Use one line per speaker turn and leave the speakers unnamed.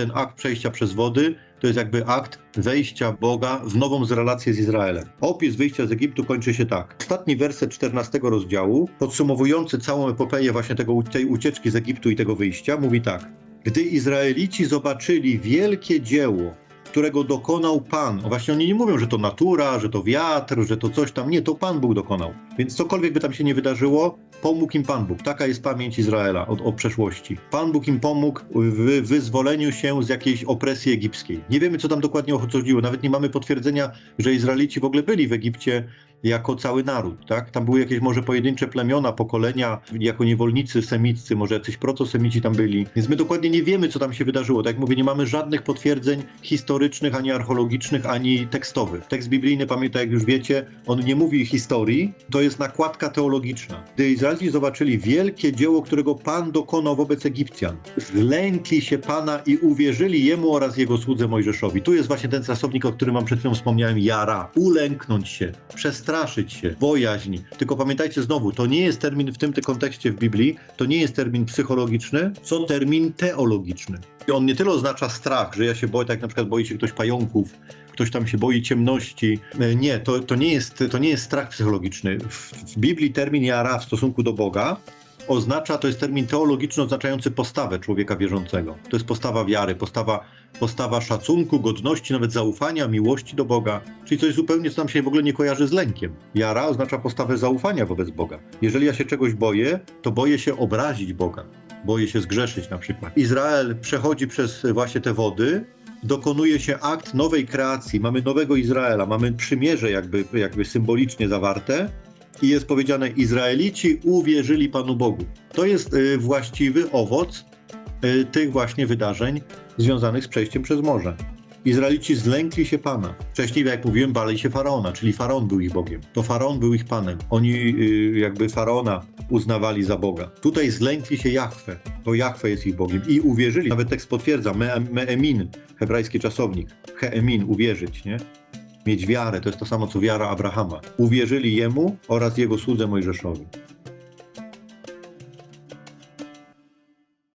ten akt przejścia przez wody to jest jakby akt wejścia Boga w nową relację z Izraelem. Opis wyjścia z Egiptu kończy się tak. Ostatni werset 14 rozdziału, podsumowujący całą epopeję właśnie tego, tej ucieczki z Egiptu i tego wyjścia, mówi tak. Gdy Izraelici zobaczyli wielkie dzieło, którego dokonał Pan. O właśnie oni nie mówią, że to natura, że to wiatr, że to coś tam. Nie, to Pan Bóg dokonał. Więc cokolwiek by tam się nie wydarzyło, pomógł im Pan Bóg. Taka jest pamięć Izraela o, o przeszłości. Pan Bóg im pomógł w wyzwoleniu się z jakiejś opresji egipskiej. Nie wiemy, co tam dokładnie chodziło. Nawet nie mamy potwierdzenia, że Izraelici w ogóle byli w Egipcie jako cały naród, tak? Tam były jakieś może pojedyncze plemiona, pokolenia, jako niewolnicy semiccy, może jacyś protosemici tam byli. Więc my dokładnie nie wiemy, co tam się wydarzyło. Tak jak mówię, nie mamy żadnych potwierdzeń historycznych, ani archeologicznych, ani tekstowych. Tekst biblijny, pamiętaj, jak już wiecie, on nie mówi historii, to jest nakładka teologiczna. Gdy Izraelici zobaczyli wielkie dzieło, którego Pan dokonał wobec Egipcjan, zlękli się Pana i uwierzyli Jemu oraz Jego słudze Mojżeszowi. Tu jest właśnie ten czasownik, o którym wam przed chwilą wspomniałem, jara. Ulęknąć się, przestraszyć się, bojaźń. Tylko pamiętajcie znowu, to nie jest termin w tym kontekście w Biblii, to nie jest termin psychologiczny, co termin teologiczny. I on nie tyle oznacza strach, że ja się boję, tak jak na przykład boi się ktoś pająków, ktoś tam się boi ciemności. E, Nie, to, to, nie, jest, to nie jest strach psychologiczny. W, w Biblii termin jara w stosunku do Boga oznacza, to jest termin teologiczny oznaczający postawę człowieka wierzącego. To jest postawa wiary, postawa, postawa szacunku, godności, nawet zaufania, miłości do Boga. Czyli coś zupełnie, co nam się w ogóle nie kojarzy z lękiem. Jara oznacza postawę zaufania wobec Boga. Jeżeli ja się czegoś boję, to boję się obrazić Boga. Boję się zgrzeszyć na przykład. Izrael przechodzi przez właśnie te wody, dokonuje się akt nowej kreacji. Mamy nowego Izraela, mamy przymierze jakby, jakby symbolicznie zawarte i jest powiedziane: Izraelici uwierzyli Panu Bogu. To jest y, właściwy owoc y, tych właśnie wydarzeń związanych z przejściem przez morze. Izraelici zlękli się Pana. Wcześniej, jak mówiłem, bali się Faraona, czyli Faraon był ich Bogiem. To Faraon był ich Panem. Oni y, jakby Faraona uznawali za Boga. Tutaj zlękli się Jahwe. To Jahwe jest ich Bogiem. I uwierzyli. Nawet tekst potwierdza. Me, meemin, hebrajski czasownik. Heemin, uwierzyć, nie? Mieć wiarę, to jest to samo co wiara Abrahama. Uwierzyli Jemu oraz Jego słudze Mojżeszowi.